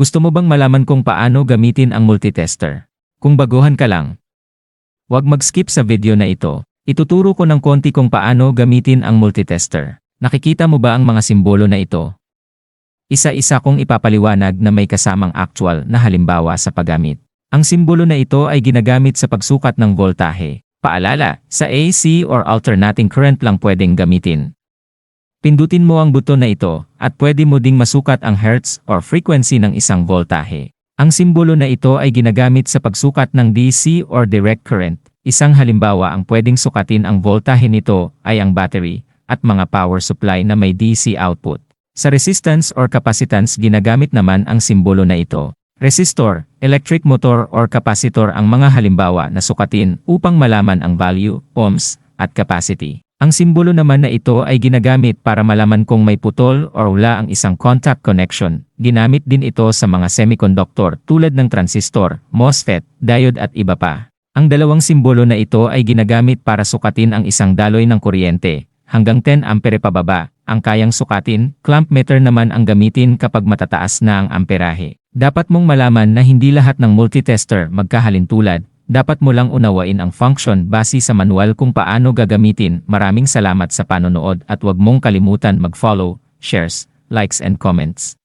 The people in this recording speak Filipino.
Gusto mo bang malaman kung paano gamitin ang multitester? Kung baguhan ka lang, huwag mag-skip sa video na ito. Ituturo ko ng konti kung paano gamitin ang multitester. Nakikita mo ba ang mga simbolo na ito? Isa-isa kong ipapaliwanag na may kasamang actual na halimbawa sa paggamit. Ang simbolo na ito ay ginagamit sa pagsukat ng voltahe. Paalala, sa AC or alternating current lang pwedeng gamitin. Pindutin mo ang buto na ito at pwede mo ding masukat ang hertz or frequency ng isang voltahe. Ang simbolo na ito ay ginagamit sa pagsukat ng DC or direct current. Isang halimbawa ang pwedeng sukatin ang voltahe nito ay ang battery at mga power supply na may DC output. Sa resistance or capacitance ginagamit naman ang simbolo na ito. Resistor, electric motor or capacitor ang mga halimbawa na sukatin upang malaman ang value, ohms, at capacity. Ang simbolo naman na ito ay ginagamit para malaman kung may putol or wala ang isang contact connection. Ginamit din ito sa mga semiconductor tulad ng transistor, MOSFET, diode at iba pa. Ang dalawang simbolo na ito ay ginagamit para sukatin ang isang daloy ng kuryente. Hanggang 10 ampere pababa, ang kayang sukatin, clamp meter naman ang gamitin kapag matataas na ang amperahe. Dapat mong malaman na hindi lahat ng multitester magkahalintulad, dapat mo lang unawain ang function base sa manual kung paano gagamitin. Maraming salamat sa panonood at huwag mong kalimutan mag-follow, shares, likes and comments.